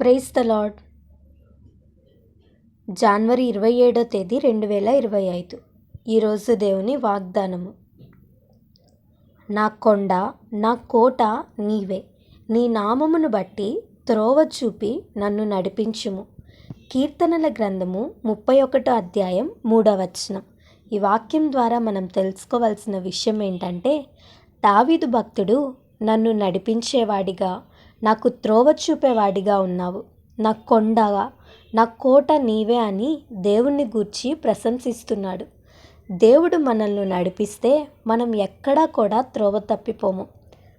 Praise the lord జనవరి ఇరవై ఏడో తేదీ రెండు వేల ఇరవై ఐదు. ఈరోజు దేవుని వాగ్దానము. నా కొండ నా కోట నీవే. నీ నామమును బట్టి త్రోవ చూపి నన్ను నడిపించుము. కీర్తనల గ్రంథము ముప్పై ఒకటో అధ్యాయం మూడవచనం ఈ వాక్యం ద్వారా మనం తెలుసుకోవాల్సిన విషయం ఏంటంటే దావీదు భక్తుడు నన్ను నడిపించేవాడిగా నాకు త్రోవ చూపేవాడిగా ఉన్నావు. నా కొండగా నా కోట నీవే అని దేవుణ్ణి గూర్చి ప్రశంసిస్తున్నాడు. దేవుడు మనల్ని నడిపిస్తే మనం ఎక్కడా కూడా త్రోవ తప్పిపోము.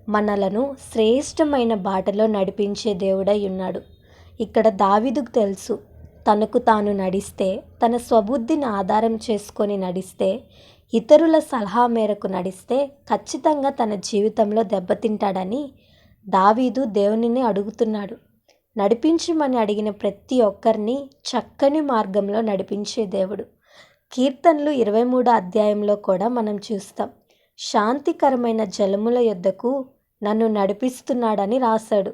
మనలను శ్రేష్టమైన బాటలో నడిపించే దేవుడై ఉన్నాడు. ఇక్కడ దావిదుకు తెలుసు తనకు తాను నడిస్తే తన స్వబుద్ధిని ఆధారం చేసుకొని నడిస్తే ఇతరుల సలహా మేరకు నడిస్తే ఖచ్చితంగా తన జీవితంలో దెబ్బతింటాడని దావీదు దేవునిని అడుగుతున్నాడు. నడిపించమని అడిగిన ప్రతి ఒక్కరిని చక్కని మార్గంలో నడిపించే దేవుడు. కీర్తనలు ఇరవై మూడో అధ్యాయంలో కూడా మనం చూస్తాం. శాంతికరమైన జలముల యొద్దకు నన్ను నడిపిస్తున్నాడని రాశాడు.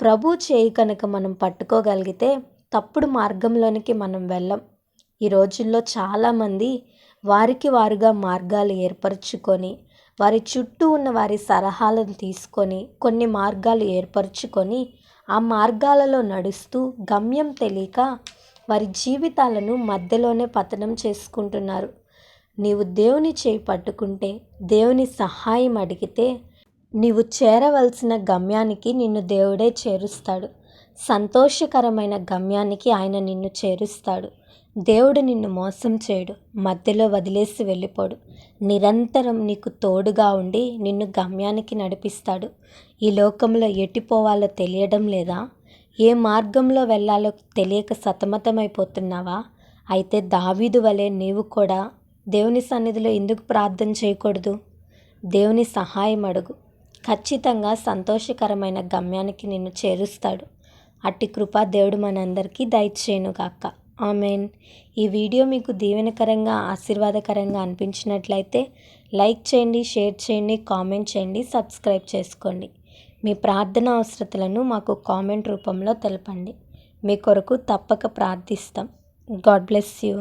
ప్రభు చేయి కనుక మనం పట్టుకోగలిగితే తప్పుడు మార్గంలోనికి మనం వెళ్ళం. ఈ రోజుల్లో చాలామంది వారికి వారుగా మార్గాలు ఏర్పరచుకొని వారి చుట్టూ ఉన్న వారి సలహాలను తీసుకొని కొన్ని మార్గాలు ఏర్పరచుకొని ఆ మార్గాలలో నడుస్తూ గమ్యం తెలియక వారి జీవితాలను మధ్యలోనే పతనం చేసుకుంటున్నారు. నీవు దేవుని చేయి పట్టుకుంటే దేవుని సహాయం అడిగితే నీవు చేరవలసిన గమ్యానికి నిన్ను దేవుడే చేరుస్తాడు. సంతోషకరమైన గమ్యానికి ఆయన నిన్ను చేరుస్తాడు. దేవుడు నిన్ను మోసం చేయడు. మధ్యలో వదిలేసి వెళ్ళిపోడు. నిరంతరం నీకు తోడుగా ఉండి నిన్ను గమ్యానికి నడిపిస్తాడు. ఈ లోకంలో ఎటిపోవాలో తెలియడం లేదా? ఏ మార్గంలో వెళ్ళాలో తెలియక సతమతమైపోతున్నావా? అయితే దావీదు వలె నీవు కూడా దేవుని సన్నిధిలో ఎందుకు ప్రార్థన చేయకూడదు? దేవుని సహాయం అడుగు. ఖచ్చితంగా సంతోషకరమైన గమ్యానికి నిన్ను చేరుస్తాడు. అట్టి కృప దేవుడు మనందరికీ దయచేయను కాక ఆమెన్. ఈ వీడియో మీకు దీవెనకరంగా ఆశీర్వాదకరంగా అనిపించినట్లయితే లైక్ చేయండి షేర్ చేయండి కామెంట్ చేయండి సబ్స్క్రైబ్ చేసుకోండి. మీ ప్రార్థన అవసరతలను మాకు కామెంట్ రూపంలో తెలపండి. మీ కొరకు తప్పక ప్రార్థిస్తాం. God bless you.